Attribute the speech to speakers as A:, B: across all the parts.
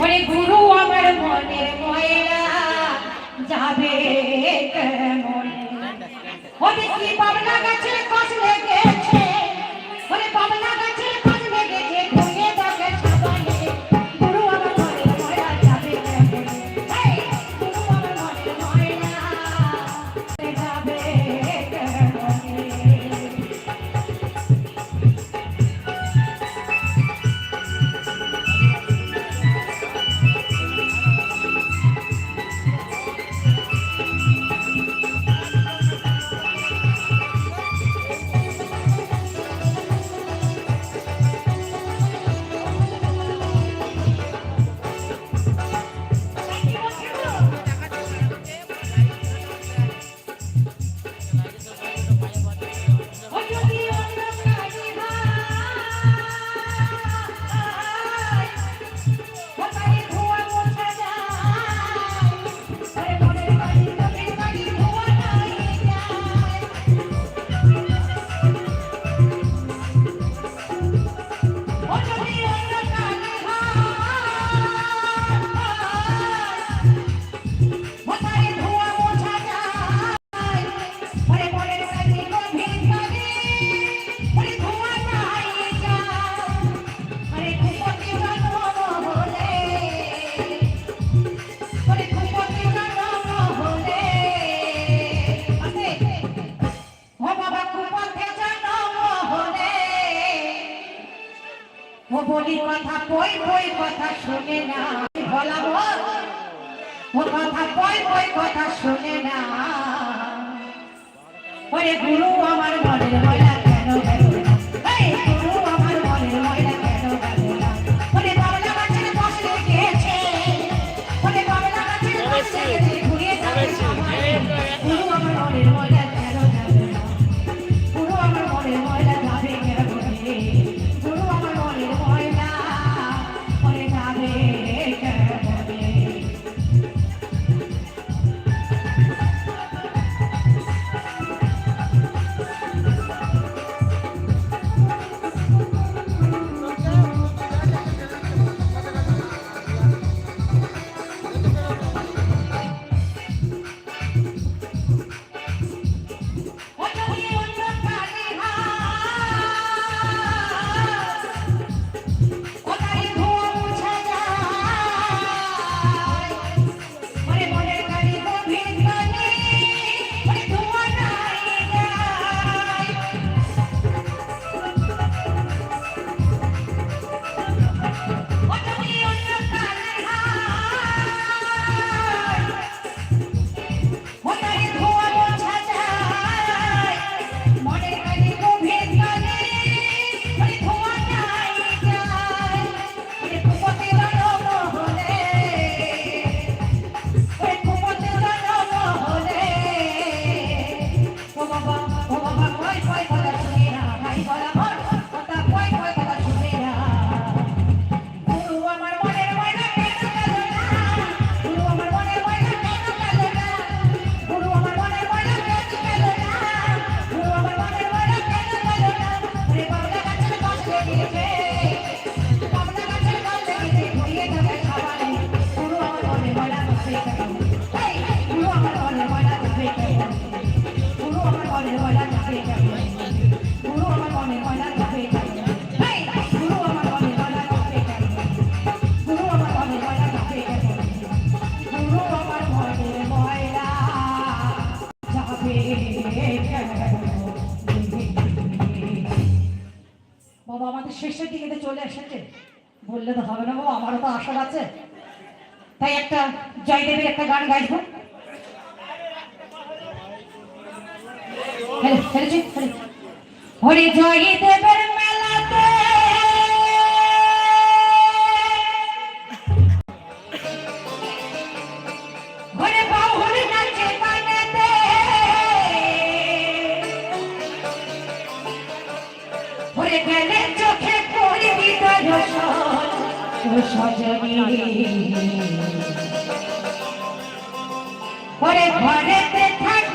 A: ওরে গুরু আমার মনে ময়লা যাবে কেমন? ওরে কি কথা কই কই কথা শুনে না। ভোলা ভোল কথা কই কই কথা শুনে না। ওরে গুরু আমার মনের ভোলা বাবা, আমাদের চলে বললে তো হবে না বাবা, আমারও তো আশা আছে। তাই একটা জয়দেবের একটা গান গাইবো। হেলে ওরে জয় দেবের মেলাতে। ওরে বাউল নাচে গানেতে। ওরে গেলে চোখে পড়বি দর্শন সজনী ওরে ঘরেতে থাকে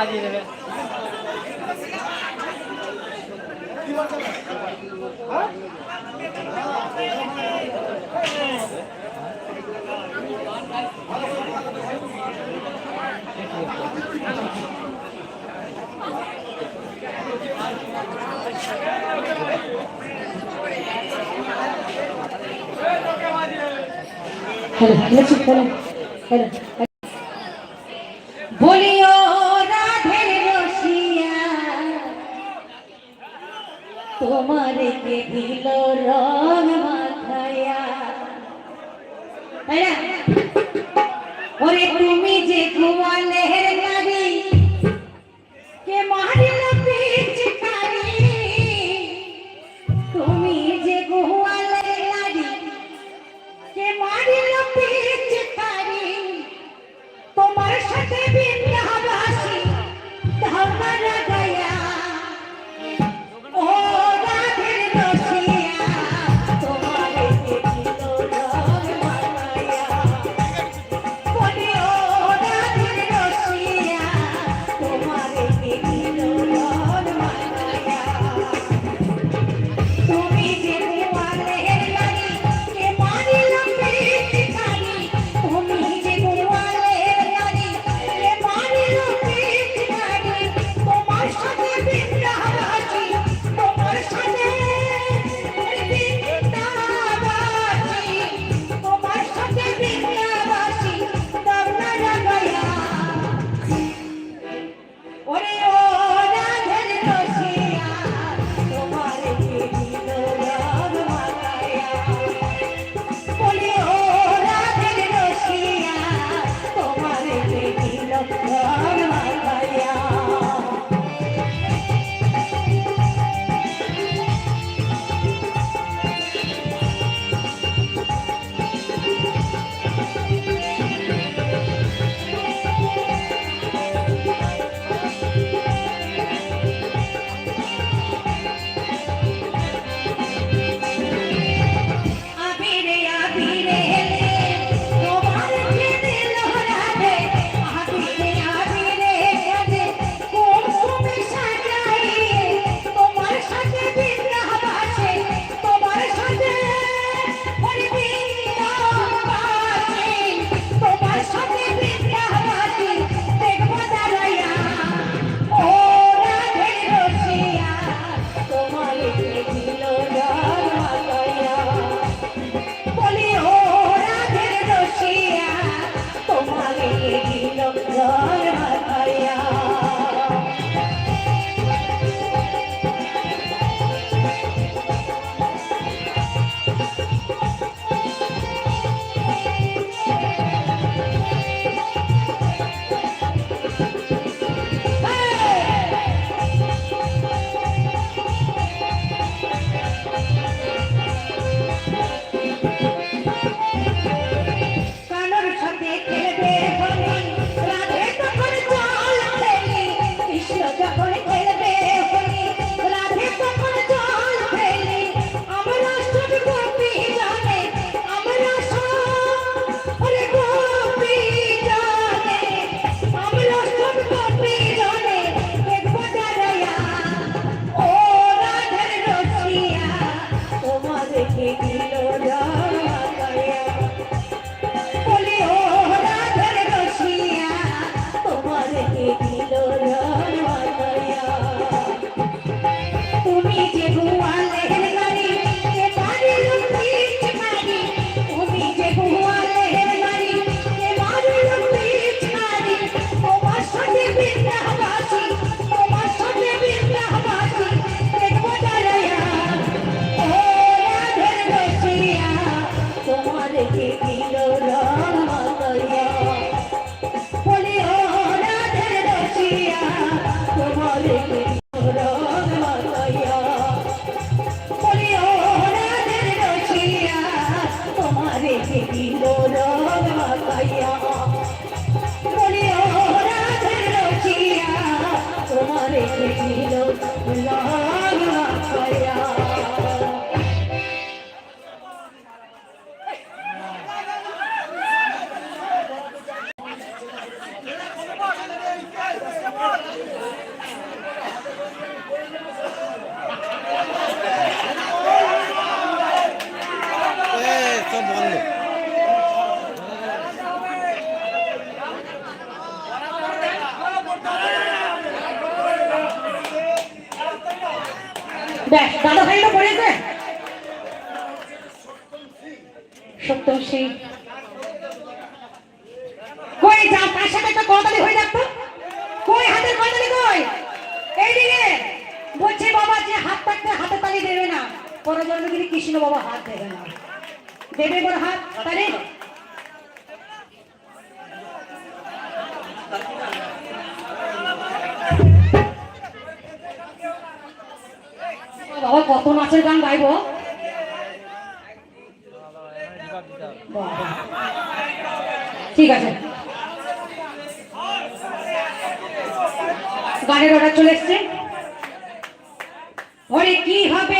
A: Hadi yine be. Hadi, hadi, hadi, hadi. তোমারকে দিল রং মাথায়া তাই না ওরে তুমি যে ঘুমালে দাদা ভাইটা সত্যম সিং। বাবা কত নাচের গান গাইব? ঠিক আছে। গানের অর্ডার চলে এসছে। ওরে কি হবে?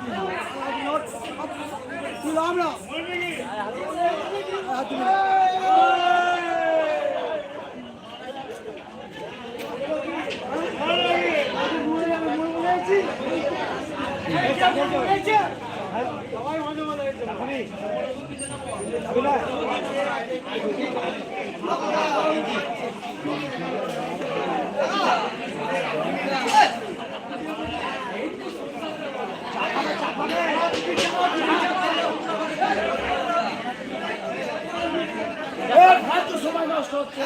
B: কাজের হচ্ছে